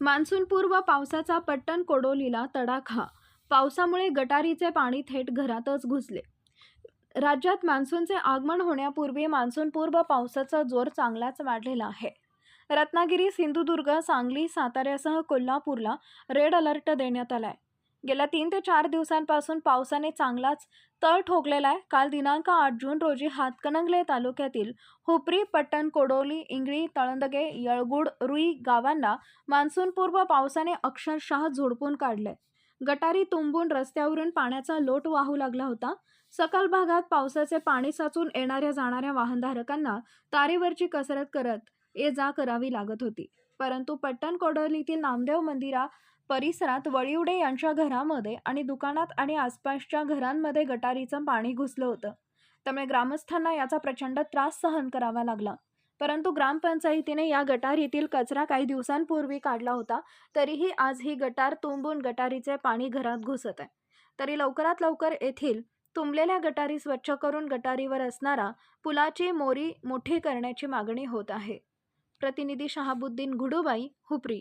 मान्सूनपूर्व पावसाचा पट्टण कोडोलीला तडाखा. पावसामुळे गटारीचे पाणी थेट घरातच घुसले. राज्यात मान्सूनचे आगमन होण्यापूर्वी मान्सूनपूर्व पावसाचा जोर चांगलाच वाढलेला आहे. रत्नागिरी सिंधुदुर्ग सांगली साताऱ्यासह कोल्हापूरला रेड अलर्ट देण्यात आला आहे गेल्या तीन ते चार दिवसांपासून पावसाने चांगलाच तळ ठोकलेला आहे. काल दिनांक आठ जून रोजी हातकणंगले तालुक्यातील हुपरी पट्टण कोडोली इंगळी तळंदगे यळगुड रुई गावांना मान्सूनपूर्व पावसाने अक्षरशः झोडपून काढले. गटारी तुंबून रस्त्यावरून पाण्याचा लोट वाहू लागला होता. सकाल भागात पावसाचे पाणी साचून येणाऱ्या जाणाऱ्या वाहनधारकांना तारेवरची कसरत करत ये जा करावी लागत होती. परंतु पट्टण कोडोलीतील नामदेव मंदिरा परिसरात वळिवडे यांच्या घरामध्ये आणि दुकानात आणि आसपासच्या घरांमध्ये गटारीचं पाणी घुसलं होतं. त्यामुळे ग्रामस्थांना याचा प्रचंड त्रास सहन करावा लागला. परंतु ग्रामपंचायतीने या गटारीतील कचरा काही दिवसांपूर्वी काढला होता तरीही आज ही गटार तुंबून गटारीचे पाणी घरात घुसत आहे. तरी लवकरात लवकर येथील तुंबलेल्या गटारी स्वच्छ करून गटारीवर असणारा पुलाची मोरी मोठी करण्याची मागणी होत आहे. प्रतिनिधी शहाबुद्दीन घुडूबाई हुपरी